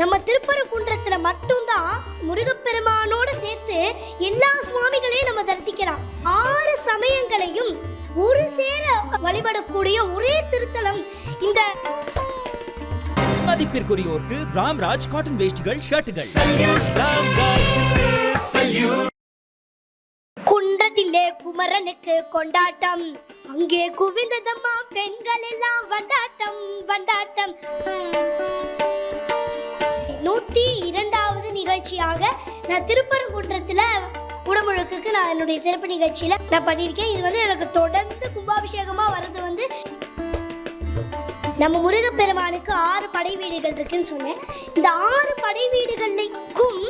நம்ம திருப்பரங்குன்றத்துல மட்டும்தான் முருகப்பெருமானோட சேர்த்து எல்லா சுவாமிகளையும் நம்ம தரிசிக்கலாம். ஆறு சமயங்களையும் ஒரு சேர வழிபடக்கூடிய ஒரே திருத்தலம் இந்த மதிப்பிற்குரியோருக்கு ராம்ராஜ் காட்டன் வேஷ்டிகள் ஷர்ட்டுகள். குன்றத்திலே குமரனுக்கு கொண்டாட்டம். அங்கே குவிந்ததம்மா பெண்கள் எல்லாம் வண்டாட்டம் வண்டாட்டம். நூற்றி இரண்டாவது நிகழ்ச்சியாக நான் திருப்பரங்குன்றத்தில் குடமுழுக்குக்கு நான் என்னுடைய சிறப்பு நிகழ்ச்சியில நான் பண்ணியிருக்கேன். இது வந்து எனக்கு தொடர்ந்து கும்பாபிஷேகமா வர்றது வந்து நம்ம முருகப்பெருமானுக்கு ஆறு படை வீடுகள் இருக்குன்னு சொன்னேன். இந்த ஆறு படை வீடுகளுக்கும்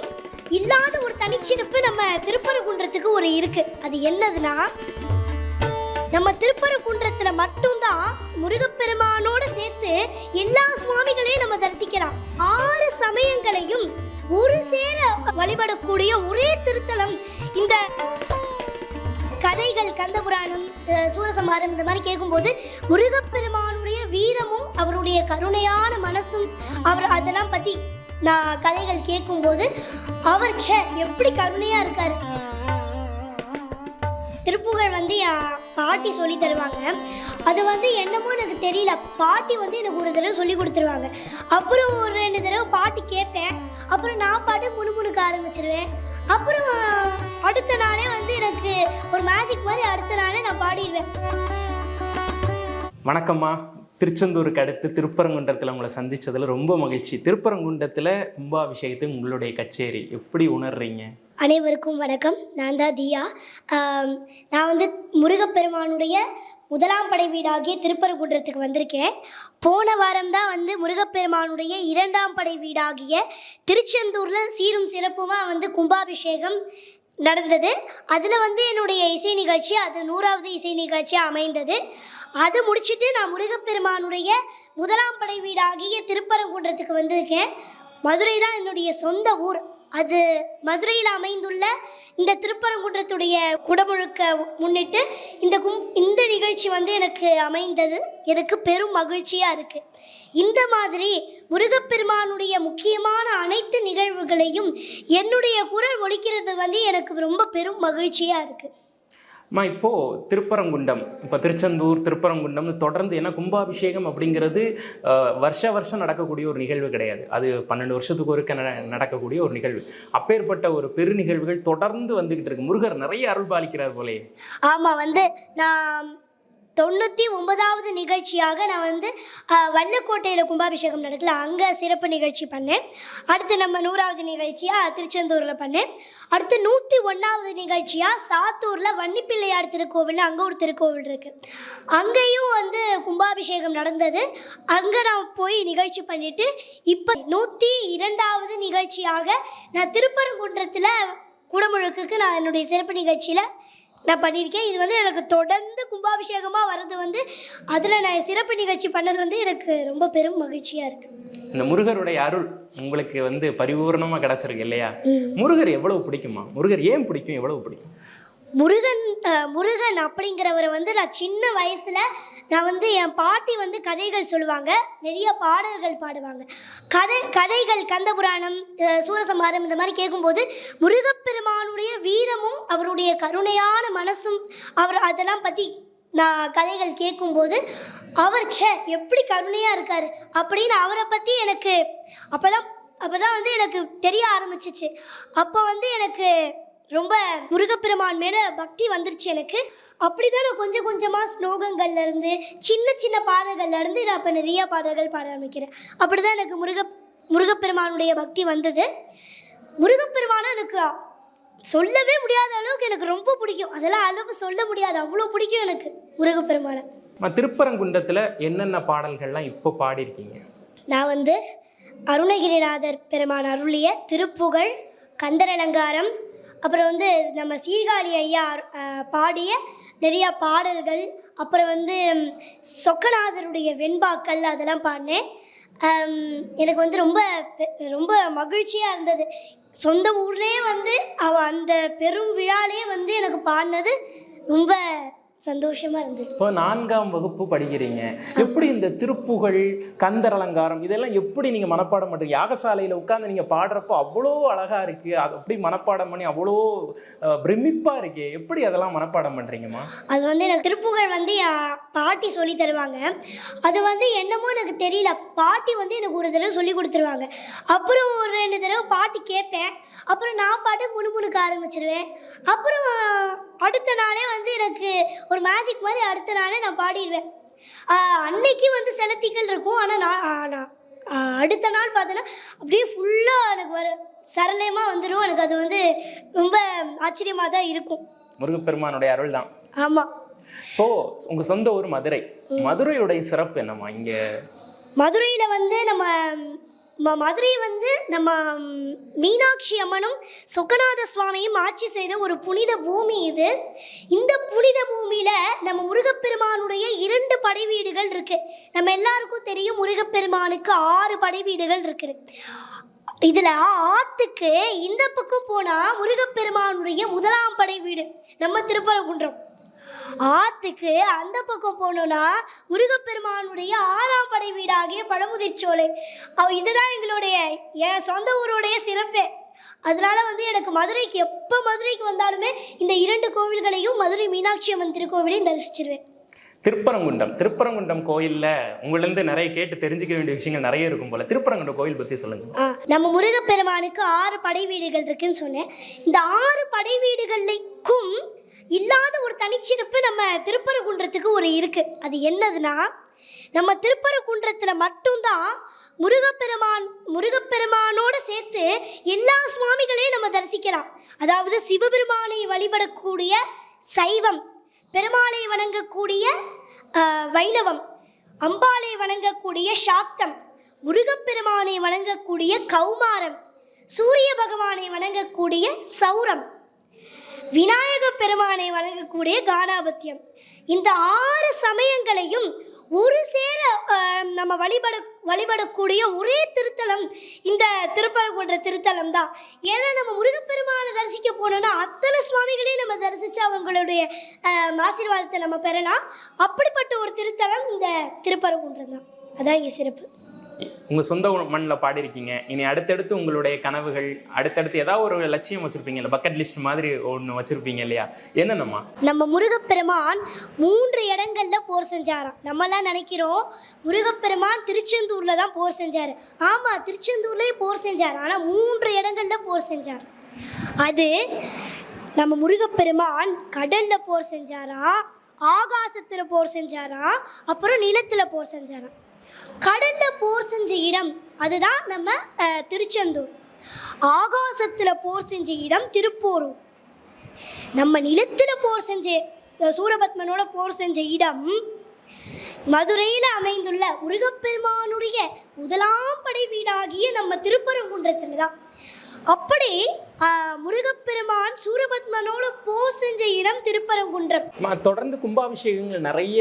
இல்லாத ஒரு தனிச்சிறப்பு நம்ம திருப்பரங்குன்றத்துக்கு ஒரு இருக்கு. அது என்னதுன்னா நம்ம திருப்பரங்குன்றத்தில் மட்டும்தான் முருகப்பெருமானோட சேர்த்து எல்லா சுவாமிகளையும் நம்ம தரிசிக்கலாம். ஆறு சமயங்களையும் ஒரு சேர வழிபடக்கூடிய ஒரே திருத்தலம் இந்த கதைகள் கந்தபுராணம் சூரசம்ஹாரம் இந்த மாதிரி கேட்கும்போது முருகப்பெருமானுடைய வீரமும் அவருடைய கருணையான மனசும் அவர் அதெல்லாம் பற்றி நான் கதைகள் கேட்கும்போது அவர் சே எப்படி கருணையாக இருக்கார். திருப்புகழ் வந்து பாட்டி சொல்லி தருவாங்க. அது வந்து என்னமோ எனக்கு தெரியல. பாட்டி வந்து எனக்கு ஒரு தடவை சொல்லி கொடுத்துருவாங்க. அப்புறம் ஒரு ரெண்டு தடவை பாட்டு கேட்பேன். அப்புறம் நான் பாட்டு முணுமுணுக்க ஆரம்பிச்சிருவேன். அப்புறம் அடுத்த நாளே வந்து எனக்கு ஒரு மேஜிக் மாதிரி அடுத்த நாளே நான் பாடிடுவேன் வணக்கம்மா. திருச்செந்தூருக்கு அடுத்து திருப்பரங்குன்றத்தில் உங்களை சந்தித்ததில் ரொம்ப மகிழ்ச்சி. திருப்பரங்குன்றத்தில் கும்பாபிஷேகத்துக்கு உங்களுடைய கச்சேரி எப்படி உணர்றீங்க? அனைவருக்கும் வணக்கம். நான் தான் தியா. நான் வந்து முருகப்பெருமானுடைய முதலாம் படை வீடாகிய திருப்பரங்குன்றத்துக்கு வந்திருக்கேன். போன வாரம் தான் வந்து முருகப்பெருமானுடைய இரண்டாம் படை வீடாகிய திருச்செந்தூரில் சீரும் சிறப்புமாக வந்து கும்பாபிஷேகம் நடந்தது. அதில் வந்து என்னுடைய இசை நிகழ்ச்சி அது நூறாவது இசை நிகழ்ச்சியாக அமைந்தது. அது முடிச்சுட்டு நான் முருகப்பெருமானுடைய முதலாம் படை வீடாகிய திருப்பரங்குன்றத்துக்கு வந்திருக்கேன். மதுரை தான் என்னுடைய சொந்த ஊர். அது மதுரையில் அமைந்துள்ள இந்த திருப்பரங்குன்றத்துடைய குடமுழுக்க முன்னிட்டு இந்த கும் இந்த நிகழ்ச்சி வந்து எனக்கு அமைந்தது. எனக்கு பெரும் மகிழ்ச்சியாக இருக்குது இந்த மாதிரி முருகப்பெருமானுடைய முக்கியமான அனைத்து நிகழ்வுகளையும் என்னுடைய குரல் ஒழிக்கிறது வந்து எனக்கு ரொம்ப பெரும் மகிழ்ச்சியாக இருக்குது அம்மா இப்போது திருப்பரங்குண்டம் இப்போ திருச்செந்தூர் திருப்பரங்குண்டம்னு தொடர்ந்து ஏன்னா கும்பாபிஷேகம் அப்படிங்கிறது வருஷ வருஷம் நடக்கக்கூடிய ஒரு நிகழ்வு கிடையாது. அது பன்னெண்டு வருஷத்துக்கு ஒருக்க நட- நடக்கக்கூடிய ஒரு நிகழ்வு. அப்பேற்பட்ட ஒரு பெரு நிகழ்வுகள் தொடர்ந்து வந்துக்கிட்டு இருக்கு. முருகர் நிறைய அருள் பாலிக்கிறார் போலே ஆமாம் வந்து நான் தொண்ணூற்றி ஒன்பதாவது நிகழ்ச்சியாக நான் வந்து வள்ளக்கோட்டையில் வல்லக்கோட்டையில் கும்பாபிஷேகம் நடக்கல. அங்கே சிறப்பு நிகழ்ச்சி பண்ணேன். அடுத்து நம்ம நூறாவது நிகழ்ச்சியாக திருச்செந்தூரில் பண்ணேன். அடுத்து நூற்றி ஒன்றாவது நிகழ்ச்சியாக சாத்தூரில் வன்னிப்பிள்ளையார் திருக்கோவில் அங்கே ஒரு திருக்கோவில் இருக்குது அங்கேயும் வந்து கும்பாபிஷேகம் நடந்தது. அங்கே நான் போய் நிகழ்ச்சி பண்ணிவிட்டு இப்போ நூற்றி இரண்டாவது நிகழ்ச்சியாக நான் திருப்பரங்குன்றத்தில் குடமுழுக்குக்கு நான் என்னுடைய சிறப்பு நிகழ்ச்சியில் நான் பண்ணியிருக்கேன். இது வந்து எனக்கு தொடர்ந்து கும்பாபிஷேகமாக வர்றது வந்து அதில் நான் சிறப்பு நிகழ்ச்சி பண்ணது வந்து எனக்கு ரொம்ப பெரும் மகிழ்ச்சியாக இருக்குது இந்த முருகருடைய அருள் உங்களுக்கு வந்து பரிபூர்ணமாக கிடச்சிருக்கு இல்லையா? முருகர் எவ்வளவு பிடிக்குமா? முருகர் ஏன் பிடிக்கும்? எவ்வளவு பிடிக்கும்? முருகன் முருகன் அப்படிங்கிறவரை வந்து நான் சின்ன வயசில் நான் வந்து என் பாட்டி வந்து கதைகள் சொல்லுவாங்க. நிறைய பாடல்கள் பாடுவாங்க. கதை கதைகள் கந்தபுராணம் சூரசம்ஹாரம் இந்த மாதிரி கேட்கும்போது முருகப்பெருமானுடைய வீரமும் அவருடைய கருணையான மனசும் அவர் அதெல்லாம் பற்றி நான் கதைகள் கேட்கும்போது அவர் சே எப்படி கருணையாக இருக்கார்? அப்படின்னு அவரை பற்றி எனக்கு அப்போ தான் அப்போ தான் வந்து எனக்கு தெரிய ஆரம்பிச்சிச்சு. அப்போ வந்து எனக்கு ரொம்ப முருகப்பெருமான் மேலே பக்தி வந்துருச்சு எனக்கு. அப்படி தான் நான் கொஞ்சம் கொஞ்சமாக ஸ்லோகங்கள்ல இருந்து சின்ன சின்ன பாடல்கள்ல இருந்து நான் இப்போ நிறைய பாடல்கள் பாட ஆரம்பிக்கிறேன். அப்படி தான் எனக்கு முருக முருகப்பெருமானுடைய பக்தி வந்தது. முருகப்பெருமானை எனக்கு சொல்லவே முடியாத அளவுக்கு எனக்கு ரொம்ப பிடிக்கும். அதெல்லாம் அளவு சொல்ல முடியாது. அவ்வளோ பிடிக்கும் எனக்கு முருகப்பெருமானை. திருப்பரங்குன்றத்தில் என்னென்ன பாடல்கள்லாம் இப்போ பாடியிருக்கீங்க? நான் வந்து அருணகிரிநாதர் பெருமான் அருளிய திருப்புகழ் கந்தர் அலங்காரம் அப்புறம் வந்து நம்ம சீர்காழி ஐயா பாடிய நிறையா பாடல்கள் அப்புறம் வந்து சொக்கநாதருடைய வெண்பாக்கள் அதெல்லாம் பாடினேன். எனக்கு வந்து ரொம்ப பெ- ரொம்ப மகிழ்ச்சியாக இருந்தது. சொந்த ஊர்லேயே வந்து அவ அந்த பெரும் விழாலே வந்து எனக்கு பாடினது ரொம்ப சந்தோஷமாக இருந்தது. இப்போ நான்காம் வகுப்பு படிக்கிறீங்க. எப்படி இந்த திருப்புகழ் கந்தர் அலங்காரம் இதெல்லாம் எப்படி நீங்க மனப்பாடம் பண்றீங்க? யாகசாலையில உட்கார்ந்து நீங்க பாடுறப்போ அவ்வளோ அழகா இருக்கு. அது அப்படி மனப்பாடம் பண்ணி அவ்வளோ பிரமிப்பா இருக்கே. எப்படி அதெல்லாம் மனப்பாடம் பண்றீங்கம்மா? அது வந்து எனக்கு திருப்புகழ் வந்து என் பாட்டி சொல்லி தருவாங்க. அது வந்து என்னமோ எனக்கு தெரியல. பாட்டி வந்து எனக்கு ஒரு தடவை சொல்லி கொடுத்துருவாங்க. அப்புறம் ஒரு ரெண்டு தடவை பாட்டி கேட்பேன். அப்புறம் நான் பாட்டு முணுமுணுக்க ஆரம்பிச்சிருவேன். அப்புறம் அடுத்த நாளே வந்து எனக்கு ஒரு மேஜிக் மாதிரி அடுத்த நாளே நான் பாடிடுவேன் அன்னைக்கு வந்து செலத்திகள் இருக்கும். ஆனால் நான் அடுத்த நாள் பார்த்தோன்னா அப்படியே ஃபுல்லாக எனக்கு வர சரளமாக வந்துடும் எனக்கு அது வந்து ரொம்ப ஆச்சரியமாக தான் இருக்கும். முருகப்பெருமானுடைய அருள் தான். ஆமாம் இப்போ உங்க சொந்த ஊர் மதுரை. மதுரையுடைய சிறப்பு என்னம்மா இங்க? மதுரையில் வந்து நம்ம மதுரை வந்து நம்ம மீனாட்சி அம்மனும் சொக்கநாத சுவாமியும் ஆட்சி செய்த ஒரு புனித பூமி இது. இந்த புனித பூமியில் நம்ம முருகப்பெருமானுடைய இரண்டு படை வீடுகள் இருக்குது நம்ம எல்லாருக்கும் தெரியும் முருகப்பெருமானுக்கு ஆறு படை வீடுகள் இருக்குது. இதில் ஆற்றுக்கு இந்த பக்கம் போனால் முருகப்பெருமானுடைய முதலாம் படை வீடு நம்ம திருப்பரங்குன்றம். ஆத்துக்கு அந்த பக்கம் போனோம்னா முருகப்பெருமானுடைய ஆறாம் படை வீடாகிய பழமுதிர்ச்சோலை. அவ- இதுதான் எங்களுடைய என் சொந்த ஊருடைய சிறப்பே. அதனால வந்து எனக்கு மதுரைக்கு எப்போ மதுரைக்கு வந்தாலுமே இந்த இரண்டு கோவில்களையும் மதுரை மீனாட்சி அம்மன் திருக்கோவிலையும் தரிசிச்சிருவேன். திருப்பரங்குன்றம் திருப்பரங்குன்றம் கோயில்ல உங்களிருந்து நிறைய கேட்டு தெரிஞ்சுக்க வேண்டிய விஷயங்கள் நிறைய இருக்கும் போல. திருப்பரங்குன்றம் கோயில் பத்தி சொல்லுங்க. நம்ம முருகப்பெருமானுக்கு ஆறு படை வீடுகள் இருக்குன்னு சொன்னேன். இந்த ஆறு படை வீடுகளுக்கும் இல்லாத ஒரு தனிச்சிறப்பு நம்ம திருப்பரங்குன்றத்துக்கு ஒரு இருக்கு. அது என்னதுன்னா நம்ம திருப்பரங்குன்றத்தில் மட்டும்தான் முருகப்பெருமான் முருகப்பெருமானோடு சேர்த்து எல்லா சுவாமிகளையும் நம்ம தரிசிக்கலாம். அதாவது சிவபெருமானை வழிபடக்கூடிய சைவம் பெருமாளை வணங்கக்கூடிய வைணவம் அம்பாளை வணங்கக்கூடிய சாக்தம் முருகப்பெருமானை வணங்கக்கூடிய கௌமாரம் சூரிய பகவானை வணங்கக்கூடிய சௌரம். விநாயக பெருமானை வணங்கக்கூடிய கானாபத்தியம். இந்த ஆறு சமயங்களையும் ஒரு சேர நம்ம வழிபட வழிபடக்கூடிய ஒரே திருத்தலம் இந்த திருப்பரங்குன்ற திருத்தலம் தான். ஏன்னா நம்ம முருகப்பெருமானை தரிசிக்க போனோம்னா அத்தனை சுவாமிகளையும் நம்ம தரிசித்து அவங்களுடைய ஆசீர்வாதத்தை நம்ம பெறலாம். அப்படிப்பட்ட ஒரு திருத்தலம் இந்த திருப்பரங்குன்றம் தான். அதான் இங்கே சிறப்பு. உங்கள் சொந்த மண்ணில் பாடியிருக்கீங்க. இனி அடுத்தடுத்து உங்களுடைய கனவுகள் அடுத்தடுத்து ஏதாவது ஒரு லட்சியம் வச்சுருப்பீங்க. இல்லை பக்கெட் லிஸ்ட் மாதிரி ஒன்று வச்சுருப்பீங்க இல்லையா? என்னென்னம்மா? நம்ம முருகப்பெருமான் மூன்று இடங்களில் போர் செஞ்சாராம். நம்மலாம் நினைக்கிறோம் முருகப்பெருமான் திருச்செந்தூரில் தான் போர் செஞ்சார். ஆமாம் திருச்செந்தூர்லேயே போர் செஞ்சார். ஆனால் மூன்று இடங்களில் போர் செஞ்சார். அது நம்ம முருகப்பெருமான் கடலில் போர் செஞ்சாரா ஆகாசத்தில் போர் செஞ்சாரா அப்புறம் நிலத்தில் போர் செஞ்சாராம் கடல்ல போர் செஞ்ச இடம் அதுதான் நம்ம திருச்செந்தூர். ஆகாசத்துல போர் செஞ்ச இடம் திருப்போரூர். நம்ம நிலத்துல போர் செஞ்ச சூரபத்மனோட போர் செஞ்ச இடம் மதுரையில் அமைந்துள்ள முருகப்பெருமானுடைய முதலாம் படை வீடாகிய நம்ம திருப்பரங்குன்றத்தில் தான் அப்படி முருகப்பெருமான் சூரபத்மனோட போர் செஞ்ச இடம் திருப்பரங்குன்றம். தொடர்ந்து கும்பாபிஷேகங்கள் நிறைய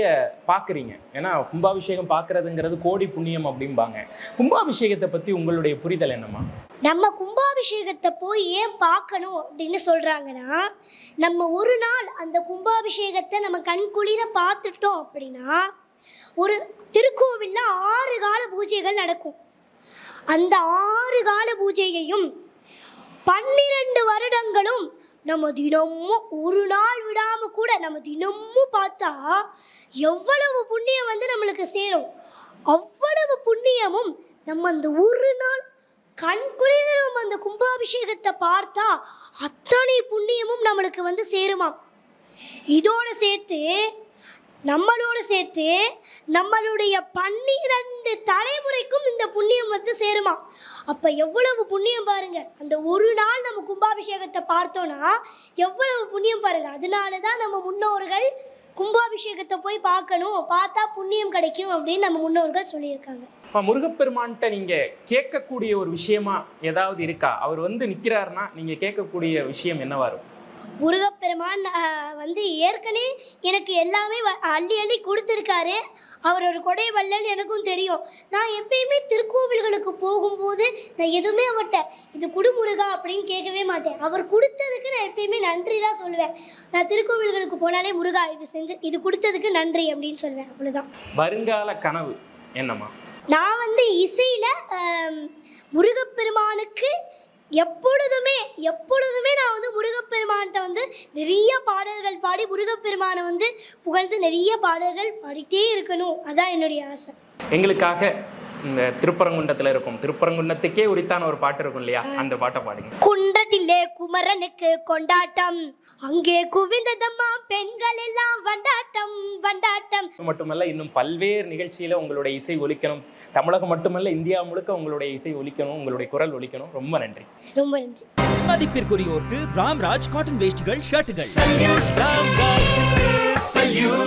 பார்க்குறீங்க. ஏன்னா கும்பாபிஷேகம் பார்க்கறதுங்கிறது கோடி புண்ணியம் அப்படிம்பாங்க. கும்பாபிஷேகத்தை பற்றி உங்களுடைய புரிதல் என்னம்மா? நம்ம கும்பாபிஷேகத்தை போய் ஏன் பார்க்கணும் அப்படின்னு சொல்கிறாங்கன்னா நம்ம ஒரு நாள் அந்த கும்பாபிஷேகத்தை நம்ம கண்குளிர பார்த்துட்டோம் அப்படின்னா ஒரு திருக்கோவிலில் ஆறு கால பூஜைகள் நடக்கும். அந்த ஆறு கால பூஜையையும் பன்னிரண்டு வருடங்களும் நம்ம தினமும் ஒரு நாள் விடாமல் கூட நம்ம தினமும் பார்த்தா எவ்வளவு புண்ணியம் வந்து நம்மளுக்கு சேரும். அவ்வளவு புண்ணியமும் நம்ம அந்த ஒரு நாள் கண்குளிர நம்ம அந்த கும்பாபிஷேகத்தை பார்த்தா அத்தனை புண்ணியமும் நம்மளுக்கு வந்து சேருமாம். இதோட சேர்த்து நம்மளோடு சேர்த்து நம்மளுடைய பன்னிரண்டு தலைமுறைக்கும் இந்த புண்ணியம் வந்து சேருமா. அப்போ எவ்வளவு புண்ணியம் பாருங்க. அந்த ஒரு நாள் நம்ம கும்பாபிஷேகத்தை பார்த்தோன்னா எவ்வளவு புண்ணியம் பாருங்க. அதனால தான் நம்ம முன்னோர்கள் கும்பாபிஷேகத்தை போய் பார்க்கணும். பார்த்தா புண்ணியம் கிடைக்கும் அப்படின்னு நம்ம முன்னோர்கள் சொல்லியிருக்காங்க. இப்போ முருகப்பெருமான்கிட்ட நீங்கள் கேட்கக்கூடிய ஒரு விஷயமா ஏதாவது இருக்கா? அவர் வந்து நிற்கிறாருன்னா நீங்கள் கேட்கக்கூடிய விஷயம் என்னவா இருக்கும்? முருகப்பெருமான் வந்து ஏற்கனவே எனக்கு எல்லாமே அள்ளி அள்ளி கொடுத்துருக்காரு. அவர் ஒரு கொடை வல்லன்னு எனக்கும் தெரியும். நான் எப்பயுமே திருக்கோவில்களுக்கு போகும்போது நான் எதுவுமே அவர்கிட்ட இது குடு முருகா அப்படின்னு கேட்கவே மாட்டேன். அவர் கொடுத்ததுக்கு நான் எப்பயுமே நன்றி தான் சொல்லுவேன். நான் திருக்கோவில்களுக்கு போனாலே முருகா இது செஞ்சு இது கொடுத்ததுக்கு நன்றி அப்படின்னு சொல்லுவேன். அவ்வளோதான் வருங்கால கனவு என்னம்மா? நான் வந்து இசையில் முருகப்பெருமானுக்கு எப்பொழுதுமே எப்பொழுதுமே நான் வந்து முருகப்பெருமான்கிட்ட வந்து நிறைய பாடல்கள் பாடி முருகப்பெருமானை வந்து புகழ்ந்து நிறைய பாடல்கள் பாடிட்டே இருக்கணும். அதான் என்னுடைய ஆசை. எங்களுக்காக இந்த திருப்பரங்குன்றத்தில் இருக்கும். திருப்பரங்குன்றத்துக்கே உரித்தான ஒரு பாட்டு இருக்கும் இல்லையா? அந்த பாட்டை பாடுங்க. குன்றத்திலே குமரனுக்கு கொண்டாட்டம். அங்கே குவிந்ததம்மா பெண்கள் எல்லாம் வண்டாட்டம் வண்டாட்டம். மட்டுமல்ல இன்னும் பல்வேறு நிகழ்ச்சியில உங்களுடைய இசை ஒலிக்கணும். தமிழகம் மட்டுமல்ல இந்தியா முழுக்க உங்களுடைய இசை ஒலிக்கணும் உங்களுடைய குரல் ஒலிக்கணும். ரொம்ப நன்றி. ரொம்ப நன்றி. மதிப்பிற்குரியோருக்கு ராம்ராஜ் காட்டன் வேஷ்டிகள் ஷர்ட்டுகள்